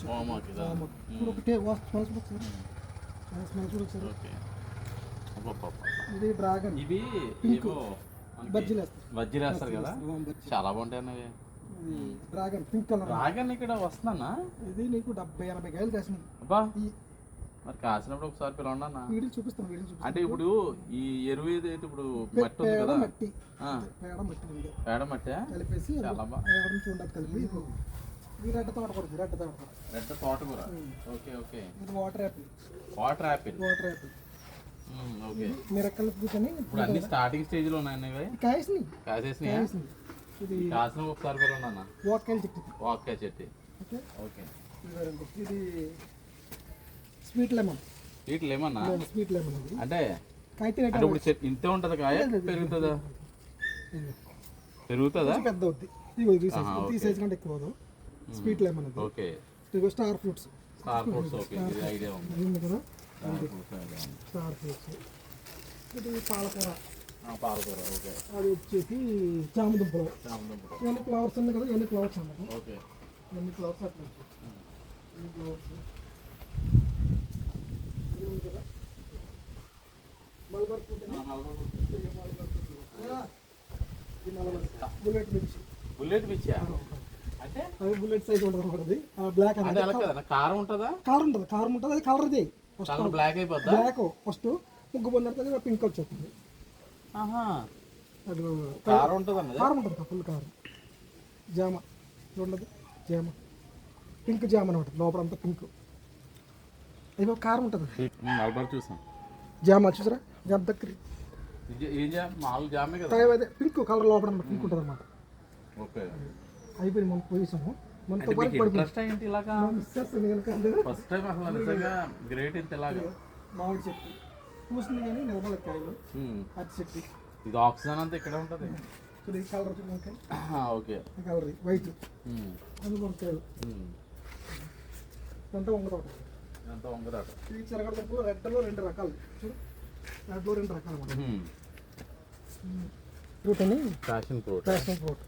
చెట్టు. ఇదా? ఒకటే చూడు ఒకసారి. ఇది డ్రాగన్. ఇవి మనకి బజ్జీలు వేస్తారు. బజ్జీలు వేస్తారు కదా. చాలా బాగుంటాయి అన్నవి. ఇది డ్రాగన్ పింక్ కలర్. రాగన్ ఇక్కడ వస్తున్నానా ఇది నీకు డెబ్బై ఎనభై కాయలు కాసినాయి. అబ్బా. మరి కాసినప్పుడు ఒకసారి పిలవండి అన్న. వీడియో చూపిస్తాను వీడియో చూపిస్తాను అంటే ఇప్పుడు ఈ ఎరువు ఏదైతే ఇప్పుడు మట్టి ఉంది కదా? మట్టి. పేడ మట్టి ఉంది. పేడ మట్టి? కలిపేసి చాలా బా- ఎవరి నుంచి ఉండదు కలిపి ఇది రెడ్డ తోటకూర రెడ్డ తోటకూర. రెడ్ తోటకూర. Okay okay. ఇది water apple. Water apple. Water apple. Okay. మిరక్కల పూతని ఇప్పుడు అన్ని స్టార్టింగ్ స్టేజ్లో ఉన్నాయి ఇవి? కాయసినాయి? కాసేసినాయా ఇది కాసిన ఒకసారి పిలవండి అన్న. వాకాయలు చెట్టు. వాక్కాయ చెట్టు. ఓకే? ఓకే. ఇది స్వీట్ లెమన్. వీటిలో ఏమన్నా స్వీట్ లెమన్ అంటే అంటే ఇప్పుడు చెట్టు ఇంతే ఉంటది కాయ? పెరుగుతుందా? పెరుగుతుందా? పెద్ద అవుద్ది. ఇగో ఇది ఆహా, సైజ్ ఈ సైజ్ కంటే ఎక్కువ అవ్వదు స్వీట్ లెమన్ అది. ఓకే. ఇదిగో star fruits. Star fruits okay. ఇది ఐడియా ఉంది. కదా? స్టార్ ఫ్రూట్స్ ఇది పాలకూర. ఆ, పాలకూర ఓకే. అది వచ్చేసి చామదుంపలు. చామంతి ఇవన్నీ ఫ్లవర్స్ ఉంది కదా ఇవన్నీ ఫ్లవర్స్ అన్నమాట. ఓకే. ఇవన్నీ ఫ్లవర్స్ అట్లా ఫ్లవర్స్ ఇది ఉంది కదా మల్బర్ ఫ్రూట్ అని. ఇది మల్బర్ ఫ్రూట్. ఆ, ఇది మల్బర్. బుల్లెట్ మిర్చి బుల్లెట్ పిచ్చా? అంటే? అది బుల్లెట్ సైజ్ ఉంటుంది అనమాట అది. బ్లాక్ అంటే అనేది ఎలా కదా? కారం ఉంటుందా? ఉంటుంది అది కలర్ కలర్ బ్లాక్ అయిపోద్దా? బ్లాక్ ఫస్ట్ ముగ్గు పొందిన పింక్ వచ్చేస్తుంది. ఆహా. అది కారం ఉంటుంది అన్నది కారం ఉంటుంది ఫుల్ కారం. జామ. ఉండదు. జామ. పింక్ జామ అనమాట లోపల అంతా పింక్ ఇది కారం ఉంటుంది. మల్బర్ చూసాం. జామ చూసారా? జామ దగ్గర ఇది అదే పింక్ కలర్ లోపల పింక్ ఉంటుంది అనమాట ఓకే. అయిపోయింది మనం పోయేసాము మన అంటే మీకు ఇంట్రెస్ట్ ఏంటి ఇలాగా? ఫస్ట్ టైం అసలు నిజంగా గ్రేట్ ఇంత ఇలాగా. మామిడి చెట్టు. పూసింది కానీ నిర్మల కాయలు. చెట్టు. ఇది ఆక్సిజన్ అంతా ఇక్కడే ఉంటుంది. ఈ కలర్ ఓకే. Colour white. అది వంకాయలు. ఇదంతా వంగ తోట. చెరగడ దుంపలు రెడ్లో రెండు రకాలు. చూడు. రెడ్లో రెండు రకాలు అనమాట ఫ్రూట్ అని passion fruit. Passion fruit.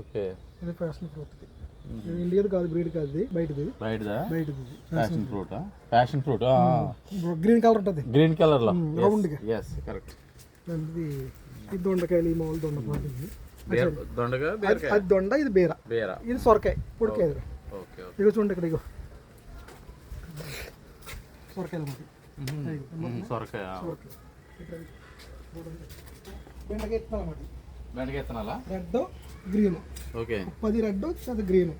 Okay. ఇది ఫ్యాషన్ ఫ్రూట్ ఇది. ఇది కాదు బ్రీడ్ కాదు ఇది. బయటది. బయటదా? బయటది ఇది. Passion fruit. Passion fruit green colour ఉంటుంది. గ్రీన్ కలర్లో రౌండ్గా. ఎస్ కరెక్ట్ ఇది ఇది దొండకాయలు ఈ మామూలు దొండకాయలు ఇది. దొండగా అది- బీరకాయ? అది దొండ ఇది బీర. బీర. ఇది సొరకాయ పొడికాయ ఇది ఓకే ఓకే. ఇగో చూడండి ఇక్కడ ఇగో. సొరకాయలు మ్మ్, సొరకాయ. బెండకాయ ఇత్తనాలు అన్నమాట. బెండకాయ విత్తనాలా రెడ్ గ్రీన్. ఓకే. పది రెడ్ అది గ్రీన్.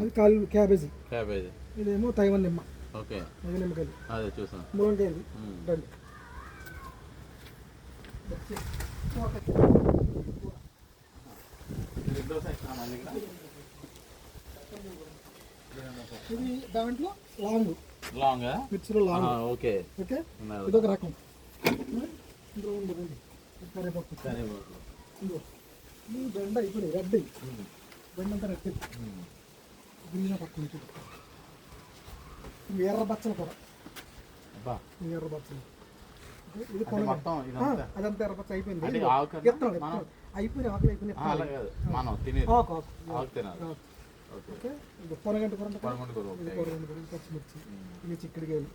అది కాలు క్యాబేజీ. క్యాబేజ్. ఇదేమో తైవన్ నిమ్మ. ఓకే. నిమ్మకాయలు. అదే చూసాను. మ్మ్. రండి. ఇది దాంట్లో లాంగ్. లాంగ్ మిర్చిలో లాంగ్ ఓకే ఓకే ఉన్నది. ఇదొక రకం ఇందులో ఉంది రండి. ఇది కరివేపాకు ఇదిగో. ఇది బెండ అయిపోయింది రెడ్ బెండ అంతా రెడ్ గ్రీన్ పక్కన చూడు ఇవి ఎర్ర బచ్చలు కూడా అబ్బా ఇవి ఎర్ర బచ్చలు ఓకే, ఇది అంటే కొనగా మొత్తం ఆ, ఇదంతా అదంతా ఎర్ర బచ్చ అయిపోయింది అంటే ఇదిగో. ఆకు కదా? విత్తనాలు, మనం- విత్తనాలు. అయిపోయినాయి ఆకులు అయిపోయినాయి ఆ, అలా విత్తనాలు. కాదు మనం తినేది ఆకు ఆకు ఆకు తినాలి ఆకు. ఓకే. ఇది పొరగంట పొరంట పదకొండు కూర ఇది పొరగంట పొరంట పచ్చిమిర్చి ఇది చిక్కడికాయలు.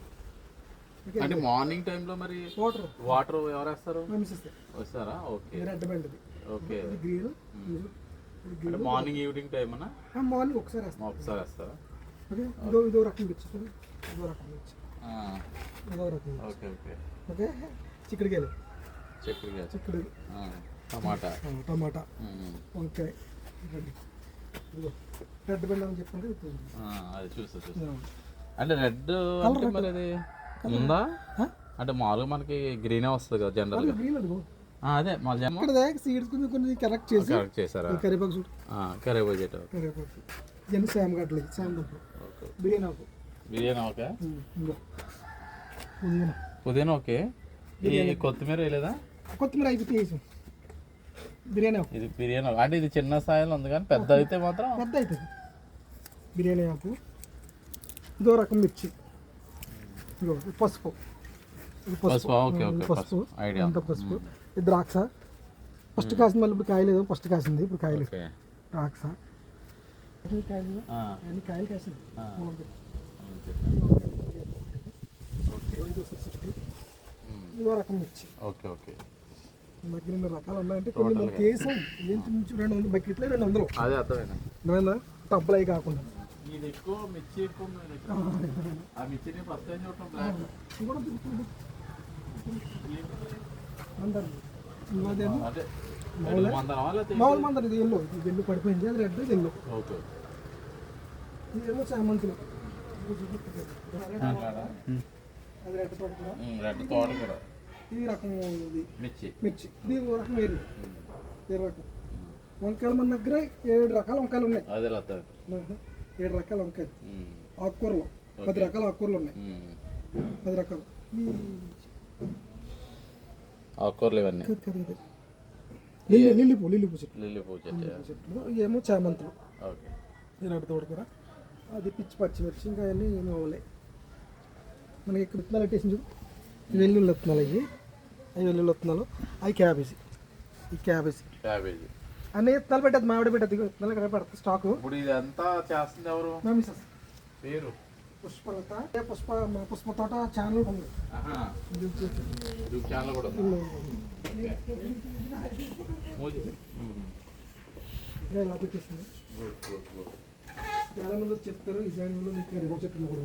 అంటే మార్నింగ్ టైంలో మరి వాటర్. వాటర్ ఎవరు వేస్తారు? వస్తారా? Okay. Red belt okay. Green. Morning evening time అన్నా మార్నింగ్ ఒకసారి వేస్తాం. ఒకసారి వేస్తారా? ఓకే. ఇదో ఇదో రకం తెచ్చు. ఇదో రకం తెచ్చు. ఆ, ఇదో రకం ఓకే ఓకే. ఓకే. చిక్కడికాయలు. చక్కెర చిక్కుడు. టమాటా. టమాటా. వంకాయ. రెడ్ రెడ్ అని చెప్పండి అది చూస్తా చూస్తా. అంటే రెడ్ అంటే మరి అది ఉందా? అంటే మామూలుగా మనకి గ్రీనే వస్తుంది కదా జనరల్ గ్రీన్ అదే మా జన్మ ఇక్కడ సీడ్స్ కొంచెం కొంచెం కరెక్ట్ చేసి కరెక్ట్ చేశారా? కరివేపాకు చూడు. కర్రీ బడ్జెట్ కరివేపాకు. ఇవన్నీ సేమ్ కట్టలేదు సేమ్ దుంపలు ఓకే బిర్యానీ ఆకు. బిర్యానీ పుదీనా. పుదీనా ఓకే ఈ కొత్తిమీర వేయలేదా? కొత్తిమీర అయిపోతే వేసాం బిర్యానీ ఆకు. ఇది బిర్యానీ ఆకు. అంటే ఇది చిన్న స్థాయిలో ఉంది కానీ పెద్ద అయితే మాత్రం పెద్ద అవుతుంది. బిర్యానీ ఆకు. ఇదో రకం మిర్చి. ఇది పసుపు. పసుపు, ఓకే, ఓకే, పసుపు. ఐడియా. అంత పసుపు. ఇది ద్రాక్ష. ఫస్ట్ కాసింది మళ్ళీ ఇప్పుడు కాయలేదు. ఫస్ట్ కాసింది. ఇప్పుడు కాయలేదు. ద్రాక్ష. కాయలు? ఆ, అన్ని కాయలు కాసింది? ఆ. మూలం పెట్టి. ఓకే. ఇది వచ్చేసి 60. ఉమ్, ఇదో రకం మిర్చి. Okay okay. మన దగ్గర ఎన్ని రకాలు ఉన్నాయంటే కొన్ని మన కేసం ఏంటి నుంచి రెండు వందలు బకెట్లే రెండు వందలు. అదే అర్థమైనా నువ్వేనా టబ్బులు అవి కాకుండా. ఇది ఎక్కువ మిర్చి ఎక్కువ. ఆ. మిర్చిని ఫస్ట్ టైం చూడటం బ్లాక్. ఇది కూడా దొరుకుతుంది అందరు ఇవాదేమో అదే. ఎనిమిది వందలమా లేకపోతే మామూలు మందరు ఇది ఎల్లో. ఇది ఎల్లు పడిపోయింది. అది రెడ్ ఇది ఎల్లో. ఓకే. ఇదేమో చామంతులు? అది రెడ్ తోట రెడ్ తోట కూడా. ఈ రకం ఇది మిర్చి. మిర్చి. దీని రకం వేరు వేరే రకం. వంకాయలు మన దగ్గర ఏడు రకాల వంకాయలు ఉన్నాయి. అదే ఏడు రకాల వంకాయలు. ఆకుకూరలు. పది రకాల ఆకుకూరలు ఉన్నాయి. పది రకాలు. ఆకుకూరలు ఇవన్నీ. లిల్లీ లిల్లీ పూ లిల్లీ పూ చెట్టు. లిల్లీ పూజ చెట్లు ఏమో చామంతులు. ఓకే. రెడ్ తోటకూర. అది పిచ్చి పచ్చిమిర్చి ఇంకా అవన్నీ ఏమో అవ్వలే. మనకి ఇక్కడ విత్తనాలు పెట్టేసి చూడు. వెల్లుల్లి విత్తనాలు అవి అవి వెల్లుల్లి విత్తనాలు అవి క్యాబేజీ. ఈ క్యాబేజీ. క్యాబేజీ. అన్ని విత్తనాలు పెట్టదు మామిడి పెట్టదు ఇగో విత్తనాలు ఇక్కడ పెడతా స్టాకు. ఇప్పుడు ఇది అంతా చేస్తుంది ఎవరు? మా మిసెస్ పేరు? పుష్పలత. ఏ పుష్ప మా పుష్ప తోట ఛానల్ ఉంది. ఛానల్ కూడా ఇలా పెట్టేసింది. చాలా మంది చెప్తారు ఈ జాయిన్ మీకు రిమోట్ చెట్లు కూడా.